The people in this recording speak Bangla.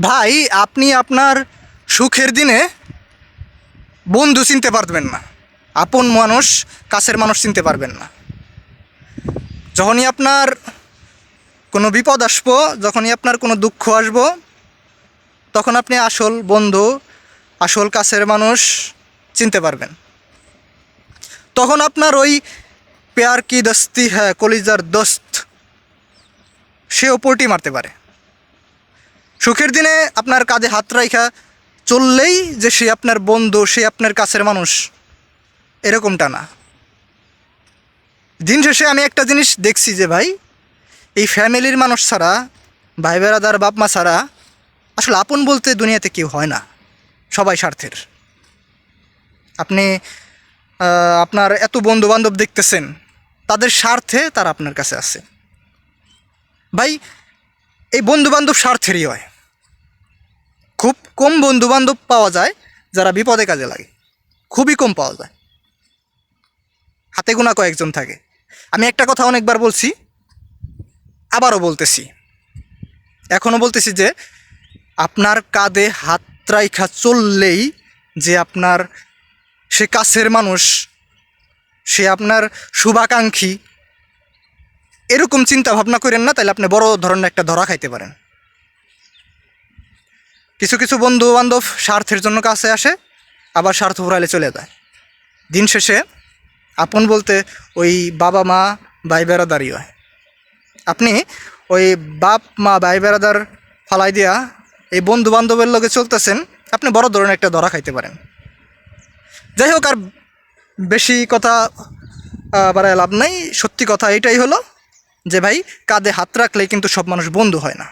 ভাই, আপনি আপনার সুখের দিনে বন্ধু চিনতে পারবেন না। আপন মানুষ, কাছের মানুষ চিনতে পারবেন না। যখনই আপনার কোনো বিপদ আসব, যখনই আপনার কোনো দুঃখ আসব, তখন আপনি আসল বন্ধু, আসল কাছের মানুষ চিনতে পারবেন। তখন আপনার ওই পেয়ার কি দস্তি হ্যাঁ কলিজার দোস্ত, সে ওপরটি মারতে পারে। সুখের দিনে আপনার কাঁধে হাত রাইখা চললেই যে সে আপনার বন্ধু, সে আপনার কাছের মানুষ, এরকমটা না। দিন শেষে আমি একটা জিনিস দেখছি যে ভাই, এই ফ্যামিলির মানুষ ছাড়া, ভাই বেড়াদার বাপ মা ছাড়া, আসলে আপন বলতে দুনিয়াতে কেউ হয় না, সবাই স্বার্থের। আপনি আপনার এত বন্ধু বান্ধব দেখতেছেন, তাদের স্বার্থে তারা আপনার কাছে আছে। ভাই, এই বন্ধু বান্ধব স্বার্থেরই হয়। খুব কম বন্ধু বান্ধব পাওয়া যায় যারা বিপদে কাজে লাগে। খুবই কম পাওয়া যায়। হাতে গোনা কয়েকজন থাকে। আমি একটা কথা অনেকবার বলছি, আবারও বলতেছি। এখনও বলতেছি যে, আপনার কাঁধে হাত রাইখা চললেই যে আপনার সে কাছের মানুষ, সে আপনার শুভাকাঙ্ক্ষী, এরকম চিন্তা ভাবনা করেন না তাহলে আপনি বড় ধরনের একটা ধরা খাইতে পারেন। কিছু কিছু বন্ধু বান্ধব স্বার্থের জন্য কাছে আসে, আবার স্বার্থ ফুরাইলে চলে যায়। দিন শেষে আপন বলতে ওই বাবা মা ভাই বেড়াদারই হয়। আপনি ওই বাপ মা ভাই বেড়াদার ফালাই দিয়া এই বন্ধু বান্ধবের লগে চলতেছেন, আপনি বড় ধরনের একটা ধরা খাইতে পারেন। যাই হোক, আর বেশি কথা বাড়ায় লাভ নাই। সত্যি কথা এটাই হলো যে ভাই, কাঁধে হাত রাখলেই কিন্তু সব মানুষ বন্ধু হয় না।